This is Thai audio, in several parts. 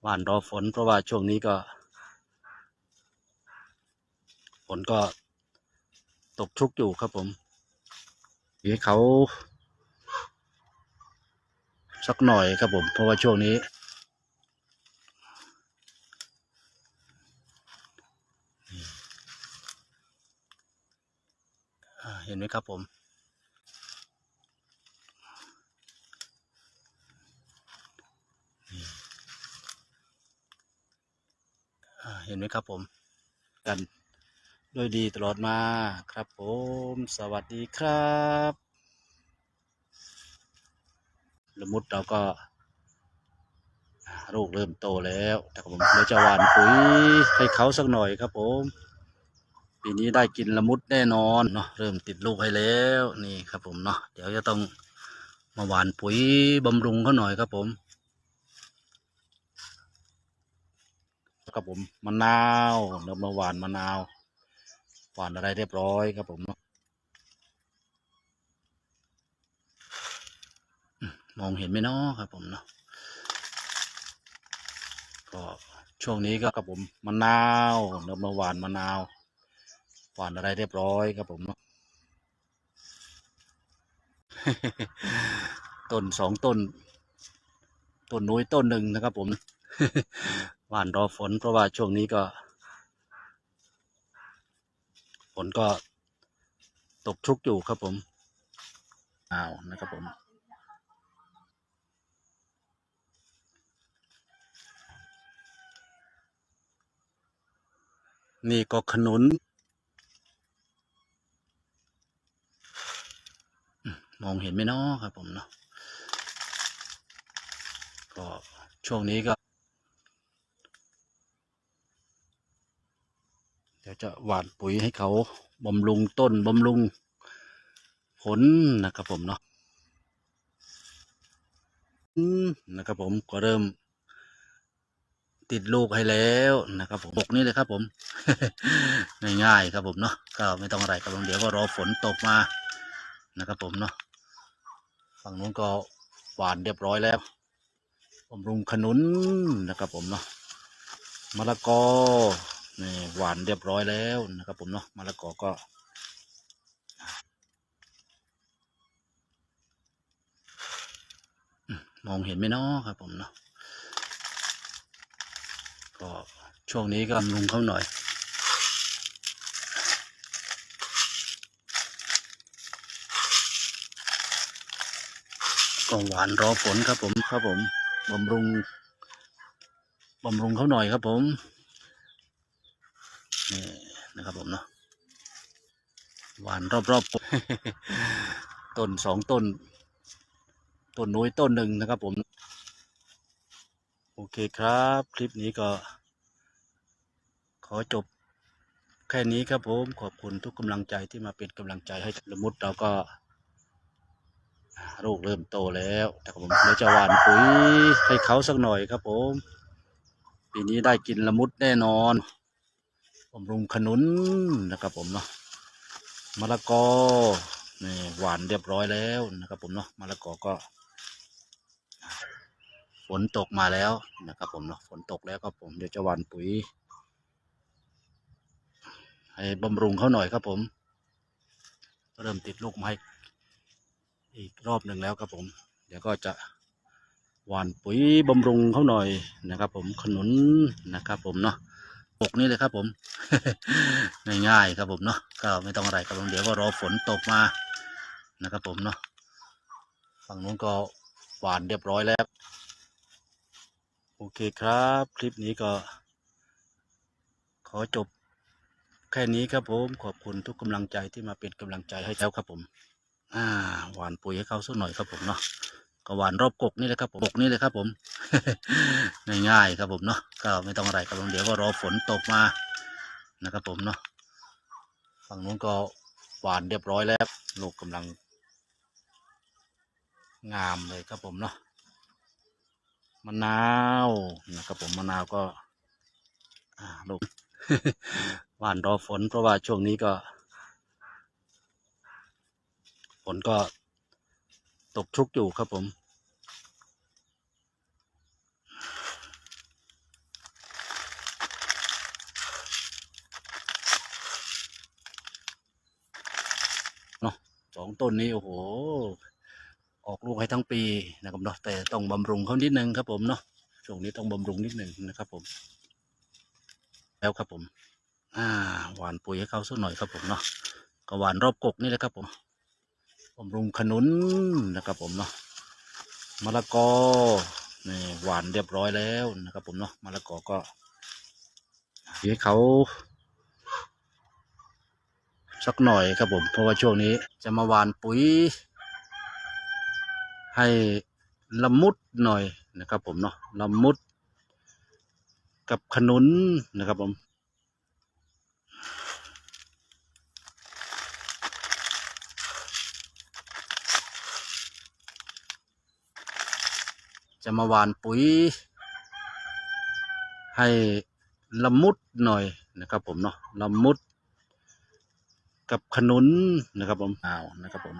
หวานรอฝน เพราะว่าช่วงนี้ก็ ฝนก็ตกชุกอยู่ครับผมให้เขา สักหน่อยครับผม เพราะว่าช่วงนี้ เห็นไหมครับผม เห็นไหมครับผม กันด้วยดีตลอดมาครับผม สวัสดีครับละมุดเราก็ลูกเริ่มโตแล้วนะครับผมเดี๋ยวจะหว่านปุ๋ยให้เขาสักหน่อยครับผมปีนี้ได้กินละมุดแน่นอนเนาะเริ่มติดลูกให้แล้วนี่ครับผมเนาะเดี๋ยวจะต้องมาหว่านปุ๋ยบำรุงเขาหน่อยครับผม ครับผมมะนาวเรามาหว่านมะนาวหวานอะไรเรียบร้อยครับผมมองเห็นไหมเนาะครับผมเนาะก็ช่วงนี้ก็ครับผมมะนาวเรามาหว่านมะนาวหวานอะไรเรียบร้อยครับผมเนาะต้นสองต้นต้นนุ้ยต้นหนึ่งนะครับผม หวานรอฝน เพราะว่าช่วงนี้ก็ฝนก็ตกชุกอยู่ครับผมอ้าวนะครับผมนี่ก็ขนุน มองเห็นไหมเนาะครับผมเนาะก็ช่วงนี้ก็ ดี๋ยวจะหว่านปุ๋ยให้เขาบำรุงต้นบำรุงผลนะครับผมเนาะอืมนะครับผมก็เริ่ม ติดลูกให้แล้วนะครับผมปกนี่เลยครับผม ง่ายๆครับผมเนาะก็ไม่ต้องอะไรครับผมเดี๋ยวก็รอฝนตกมานะครับผมเนาะฝั่งนู้นก็หวานเรียบร้อยแล้วบำรุงขนุนนะครับผมเนาะมะละกอ นี่หวานเรียบร้อยแล้วนะครับ ผมเนาะมะละกอก็มมองเห็นไหมเนาะครับ ผมเนาะก็ช่วงนี้ก็บำรุงเขาหน่อยก็หวานรอฝนครับผมครับผมบำรุงบำรุงเขาหน่อยครับผม นี่นะครับผมเนาะหวานรอบๆต้นสองต้น ต้นนุ้ยต้นหนึ่งนะครับผม โอเคครับ คลิปนี้ก็ ขอจบแค่นี้ครับผมขอบคุณทุกกำลังใจที่มาเป็นกำลังใจให้ละมุดเราก็ลูกเริ่มโตแล้วนะครับผมเดี๋ยวจะหว่านปุ๋ยให้เขาสักหน่อยครับผม ปีนี้ได้กินละมุดแน่นอน บำรุงขนุนนะครับผมเนาะมะละกอนี่หวานเรียบร้อยแล้วนะครับผมเนาะมะละกอก็ ฝนตกมาแล้วนะครับผมเนาะฝนตกแล้วครับผมเดี๋ยวจะหว่านปุ๋ย ให้บำรุงเขาหน่อยครับผม เริ่มติดลูกไม้อีกรอบหนึ่งแล้วครับผม เดี๋ยวก็จะหว่านปุ๋ยบำรุงเขาหน่อยนะครับ ผมขนุนนะครับผมเนาะ กนี่เลยครับผม ง่ายๆครับผมเนาะก็ไม่ต้องอะไรครับผมเดี๋ยวก็รอฝนตกมานะครับ ผมเนาะฝั่งนู้นก็หวานเรียบร้อยแล้ว โอเคครับ คลิปนี้ก็ ขอจบแค่นี้ครับผมขอบคุณทุกกำลังใจที่มาเป็นกำลังใจให้แล้วครับผม อ่าหวานปุ๋ยให้เขาสักหน่อยครับผมเนาะ ก็หวานรอบกกนี่เลยครับผมกกนี่เลยครับผม ง่ายๆครับผมเนาะก็ไม่ต้องอะไรครับผมเดี๋ยวก็รอฝนตกมานะครับ ผมเนาะฝั่งนู้นก็หวานเรียบร้อยแล้วลูกกำลัง งามเลยครับผมเนาะมะนาวนะครับผมมะนาวก็ลูกหวานรอฝน เพราะว่าช่วงนี้ก็ฝนก็ตกชุกอยู่ครับผม อง ต้นนี้โอ้โห ออกลูกให้ทั้งปีนะครับเนาะแต่ต้องบำรุงเขานิดนึงครับผมเนาะช่วงนี้ต้องบำรุงนิดนึงนะครับผม แล้วครับผม อ่าหวานปุ๋ยให้เขาสักหน่อยครับผมเนาะก็หวานรอบกกนี่แหละครับผมบำรุงขนุนนะครับผมเนาะมะละกอนี่หวานเรียบร้อยแล้วนะครับผมเนาะมะละกอก็ให้เขา สักหน่อยครับผม เพราะว่าช่วงนี้จะมาหวานปุ๋ย ให้ละมุดหน่อยนะครับผมเนาะละมุด กับขนุนนะครับผมจะมาหวานปุ๋ย ให้ละมุดหน่อยนะครับผมเนาะละมุด กับขนุนนะครับผมอ้าวนะครับผม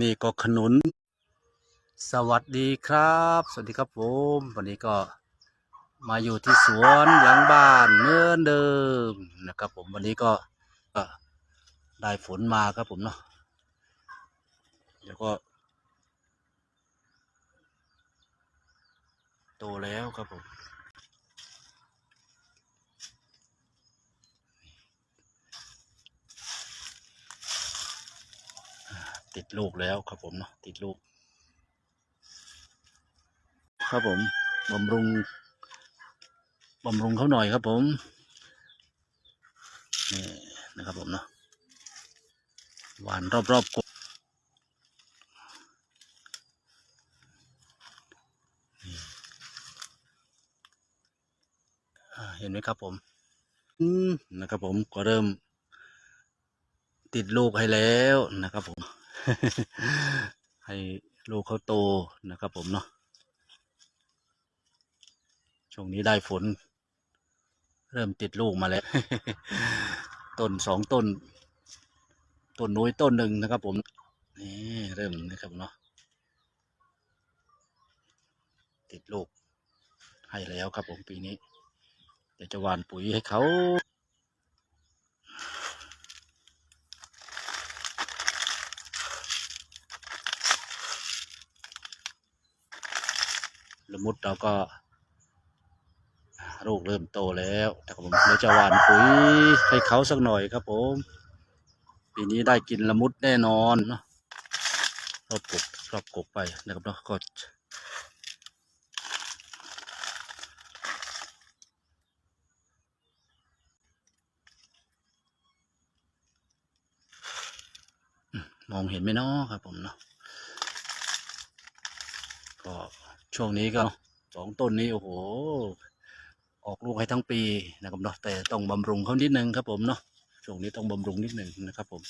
นี่ก็ขนุน สวัสดีครับ สวัสดีครับผม วันนี้ก็มาอยู่ที่สวนหลังบ้านเหมือนเดิมนะครับ ผมวันนี้ก็ก็ได้ฝนมาครับผมเนาะเดี๋ยวก็ โตแล้วครับผมติดลูกแล้วครับผมเนาะติดลูก ครับผมบำรุงบำรุงเขาหน่อยครับผมนี่นะครับผมเนาะหวานรอบๆกกนี่อ่า เห็นไหมครับผมอืมนะครับผมก็เริ่ม ติดลูกให้แล้วนะครับผม ให้ลูกเขาโตนะครับผมเนาะช่วงนี้ได้ฝน เริ่มติดลูกมาแล้ว ต้นสองต้น ต้นน้อยต้นหนึ่งนะครับผม นี่เริ่มนะครับเนาะติดลูกให้แล้วครับผมปีนี้ เดี๋ยวจะหว่านปุ๋ยให้เขาละมุดเราก็ ลูกเริ่มโตแล้วนะครับผมเดี๋ยวจะหว่านปุ๋ยให้เขาสักหน่อยครับผมปีนี้ได้กินละมุดแน่นอนเนาะรอบกบรอบกบไปนะครับเนาะก็ มองเห็นไหมเนาะครับ ผมเนาะก็ช่วงนี้ก็สองต้นนี้โอ้โห ออกลูกให้ทั้งปีนะครับเนาะแต่ต้องบำรุงเขานิดนึงครับ ผมเนาะช่วงนี้ต้องบำรุงนิดนึงนะครับผม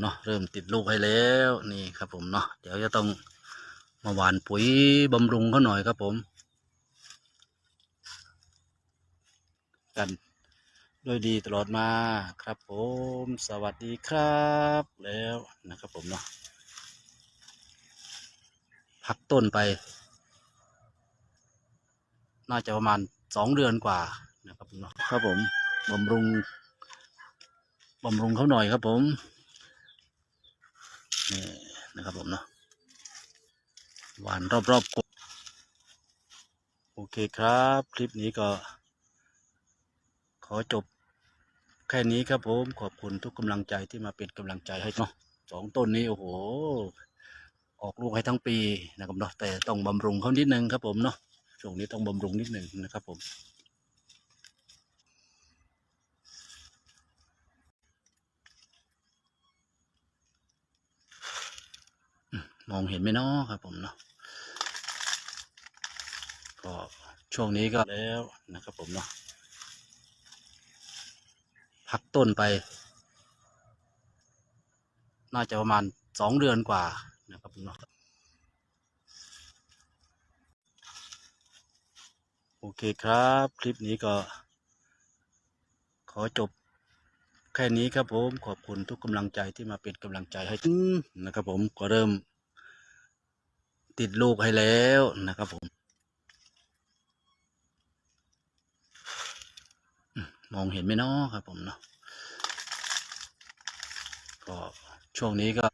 เนาะเริ่มติดลูกให้แล้วนี่ครับ ผมเนาะเดี๋ยวจะต้องมาหวานปุ๋ยบำรุงเขาหน่อยครับผม กัน ด้วยดีตลอดมาครับผมสวัสดีครับแล้วนะครับผมเนาะพักต้นไป น่าจะประมาณสองเดือนกว่านะครับผมเนาะครับผมบำรุงบำรุงเขาหน่อยครับผมนี่นะครับผมเนาะหวานรอบๆกบโอเคครับ คลิปนี้ก็ข อจบแค่นี้ครับผมขอบคุณทุกกำลังใจที่มาเป็นกำลังใจให้เนาะสองต้นนี้โอ้โห ออกลูกให้ทั้งปีนะครับเนาะแต่ต้องบำรุงเขานิดนึงครับผมเนาะช่วงนี้ต้องบำรุงนิดหนึ่งนะครับผมมองเห็นไหมเนาะครับผมเนาะก็ช่วงนี้ก็แล้วนะครับผมเนาะ พักต้นไป น่าจะประมาณสองเดือนกว่านะครับผมเนาะโอเคครับ คลิปนี้ก็ ขอจบแค่นี้ครับผมขอบคุณทุกกำลังใจที่มาเป็นกำลังใจให้นะครับผมก็เริ่ม ติดลูกให้แล้วนะครับผม มองเห็นไหมเนาะครับผมเนาะก็ช่วงนี้ก็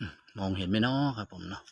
มมองเห็นไหมเนาะครับผมเนาะ